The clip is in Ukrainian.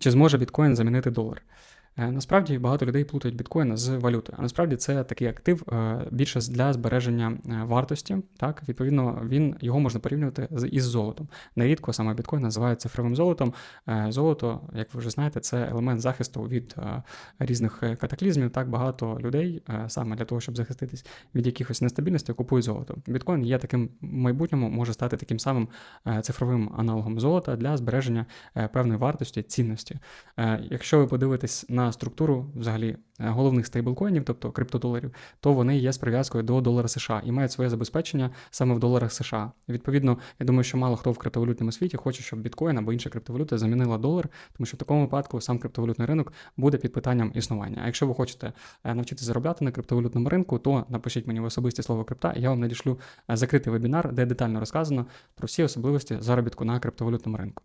Чи зможе біткоін замінити долар? Е, Насправді багато людей плутають біткоін з валютою. А насправді це такий актив е, більше для збереження е, вартості. Так, відповідно, він його можна порівнювати із золотом. Нерідко саме біткоін називають цифровим золотом. Золото, як ви вже знаєте, це елемент захисту від різних катаклізмів. Так багато людей саме для того, щоб захиститись від якихось нестабільностей, купують золото. Біткоін є таким майбутньому, може стати таким самим цифровим аналогом золота для збереження певної вартості, цінності. Якщо ви подивитесь на структуру взагалі е, головних стейблкоїнів, тобто криптодоларів, то вони є з прив'язкою до долара США і мають своє забезпечення саме в доларах США. Відповідно, я думаю, що мало хто в криптовалютному світі хоче, щоб біткоін або інша криптовалюта замінила долар, тому що в такому випадку сам криптовалютний ринок буде під питанням існування. А якщо ви хочете е, навчитися заробляти на криптовалютному ринку, то напишіть мені в особисті слово крипта, і я вам надішлю е, закритий вебінар, де детально розказано про всі особливості заробітку на криптовалютному ринку.